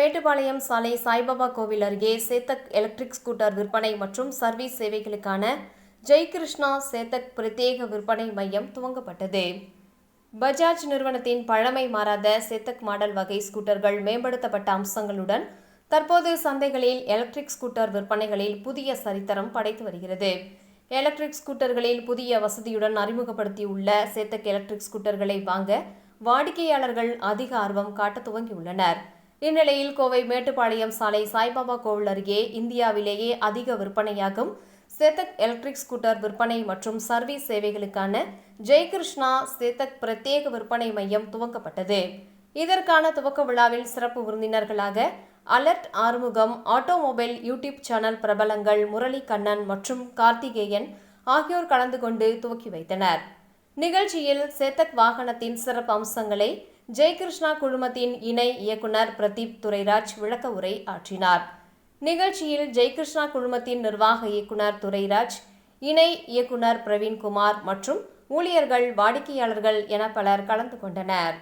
மேட்டுப்பாளையம் சாலை சாய்பாபா கோவில் அருகே சேத்தக் எலக்ட்ரிக் ஸ்கூட்டர் விற்பனை மற்றும் சர்வீஸ் சேவைகளுக்கான ஜெய் கிருஷ்ணா சேத்தக் பிரத்யேக விற்பனை மையம் துவங்கப்பட்டது. பஜாஜ் நிறுவனத்தின் பழமை மாறாத சேத்தக் மாடல் வகை ஸ்கூட்டர்கள் மேம்படுத்தப்பட்ட அம்சங்களுடன் தற்போது சந்தைகளில் எலக்ட்ரிக் ஸ்கூட்டர் விற்பனைகளில் புதிய சரித்தரம் படைத்து வருகிறது. எலக்ட்ரிக் ஸ்கூட்டர்களில் புதிய வசதியுடன் அறிமுகப்படுத்தியுள்ள சேத்தக் எலக்ட்ரிக் ஸ்கூட்டர்களை வாங்க வாடிக்கையாளர்கள் அதிக ஆர்வம் காட்ட துவங்கியுள்ளனர். இந்நிலையில் கோவை மேட்டுப்பாளையம் சாலை சாய்பாபா கோவில் அருகே இந்தியாவிலேயே அதிக விற்பனையாகும். சேத்தக் எலக்ட்ரிக் ஸ்கூட்டர் விற்பனை மற்றும் சர்வீஸ் சேவைகளுக்கான ஜெய்கிருஷ்ணா சேத்தக் பிரத்யேக விற்பனை மையம் துவக்கப்பட்டது. இதற்கான துவக்க விழாவில் சிறப்பு விருந்தினர்களாக alert Arumugam automobile YouTube channel பிரபலங்கள் முரளி கண்ணன் மற்றும் கார்த்திகேயன் ஆகியோர் கலந்து கொண்டு துவக்கி வைத்தனர். நிகழ்ச்சியில் சேத்தக் வாகனத்தின் சிறப்பு அம்சங்களை ஜெயகிருஷ்ணா குழுமத்தின் இணை இயக்குனர் பிரதீப் துரைராஜ் விளக்க உரை ஆற்றினார். நிகழ்ச்சியில் ஜெயகிருஷ்ணா குழுமத்தின் நிர்வாக இயக்குனர் துரைராஜ் இணை இயக்குனர் பிரவீன்குமார் மற்றும் ஊழியர்கள் வாடிக்கையாளர்கள் என பலர் கலந்து கொண்டனர்.